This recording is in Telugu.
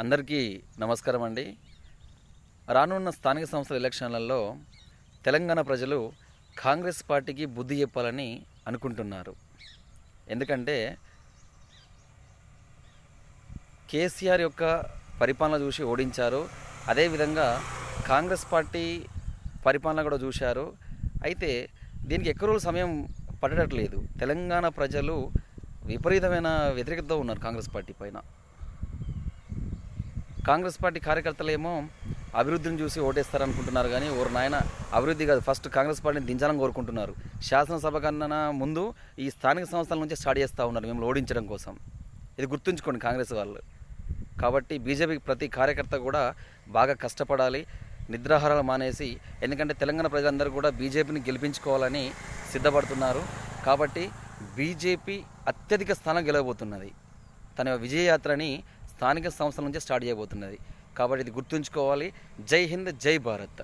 అందరికీ నమస్కారం అండి. రానున్న స్థానిక సంస్థల ఎలక్షన్లలో తెలంగాణ ప్రజలు కాంగ్రెస్ పార్టీకి బుద్ధి చెప్పాలని అనుకుంటున్నారు. ఎందుకంటే కేసీఆర్ యొక్క పరిపాలన చూసి ఓడించారు. అదేవిధంగా కాంగ్రెస్ పార్టీ పరిపాలన కూడా చూశారు. అయితే దీనికి ఎక్కువ రోజులు సమయం పడటట్లేదు తెలంగాణ ప్రజలు విపరీతమైన వ్యతిరేకతతో ఉన్నారు కాంగ్రెస్ పార్టీ పైన. కాంగ్రెస్ పార్టీ కార్యకర్తలేమో అభివృద్ధిని చూసి ఓటేస్తారనుకుంటున్నారు కానీ ఓరు నాయన అభివృద్ధి కాదు. ఫస్ట్ కాంగ్రెస్ పార్టీని దించాలని కోరుకుంటున్నారు. శాసనసభ కన్నా ముందు ఈ స్థానిక సంస్థల నుంచి స్టార్ట్ చేస్తూ ఉన్నారు మిమ్మల్ని ఓడించడం కోసం. ఇది గుర్తుంచుకోండి కాంగ్రెస్ వాళ్ళు. కాబట్టి బీజేపీ ప్రతి కార్యకర్త కూడా బాగా కష్టపడాలి నిద్రాహారాలు మానేసి ఎందుకంటే తెలంగాణ ప్రజలందరూ కూడా బీజేపీని గెలిపించుకోవాలని సిద్ధపడుతున్నారు. కాబట్టి బీజేపీ అత్యధిక స్థానం గెలవబోతున్నది. తన విజయయాత్రని స్థానిక సంస్థల నుంచి స్టార్ట్ చేయబోతున్నది. కాబట్టి ఇది గుర్తుంచుకోవాలి. జై హింద్ జై భారత్.